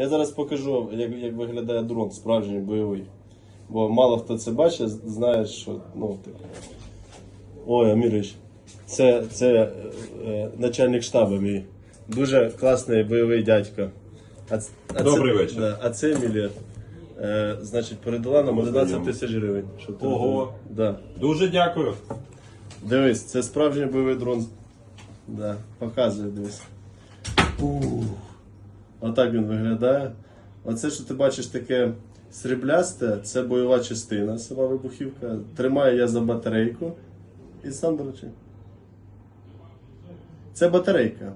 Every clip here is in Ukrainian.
Я зараз покажу, як, як виглядає дрон справжній бойовий. Бо мало хто це бачить, знає, що ну. Ой, Амірович, це, це е, е, начальник штабу мій. Дуже класний бойовий дядько. А, а Добрий це, вечір. Да, а це Емілія. Е, значить, передала нам 11 тисяч гривень. Щоб ти Ого. Да. Дуже дякую. Дивись, це справжній бойовий дрон. Да, показує, дивись. Ух. Отак він виглядає. Оце, що ти бачиш таке сріблясте, це бойова частина, сама вибухівка. Тримаю я за батарейку. І сам доручи. Це батарейка.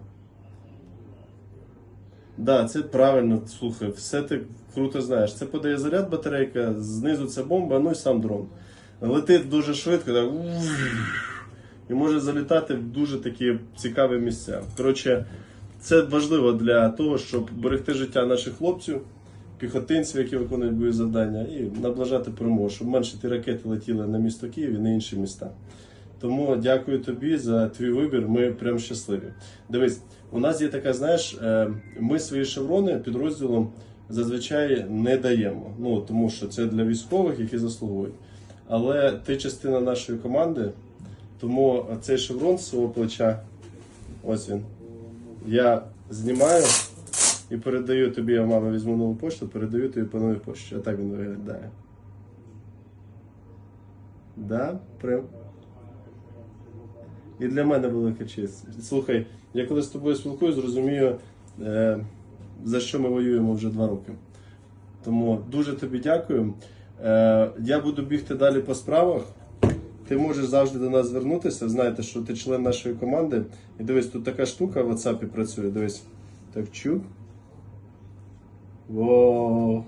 Да, це правильно, слухай, все ти круто знаєш. Це подає заряд батарейка, знизу це бомба, ну і сам дрон. Летить дуже швидко, так. І може залітати в дуже такі цікаві місця. Коротше, це важливо для того, щоб берегти життя наших хлопців, піхотинців, які виконують бойові завдання, і наближати перемогу, щоб менше ті ракети летіли на місто Київ і на інші міста. Тому дякую тобі за твій вибір. Ми прям щасливі. Дивись, у нас є така, знаєш, е, ми свої шеврони підрозділом зазвичай не даємо. Ну тому що це для військових, які заслуговують. Але ти частина нашої команди, тому цей шеврон з свого плеча, ось він. Я знімаю і передаю тобі, я мама візьму нову пошту, передаю тобі по новій пошті. Отак він виглядає. Да, прям. І для мене велика честь. Слухай, я коли з тобою спілкуюсь, зрозумію, е, за що ми воюємо вже два роки. Тому дуже тобі дякую. Е, я буду бігти далі по справах. Ти можеш завжди до нас звернутися. Знаєте, що ти член нашої команди. І дивись, тут така штука в WhatsApp працює. Дивись. Так чук. Во.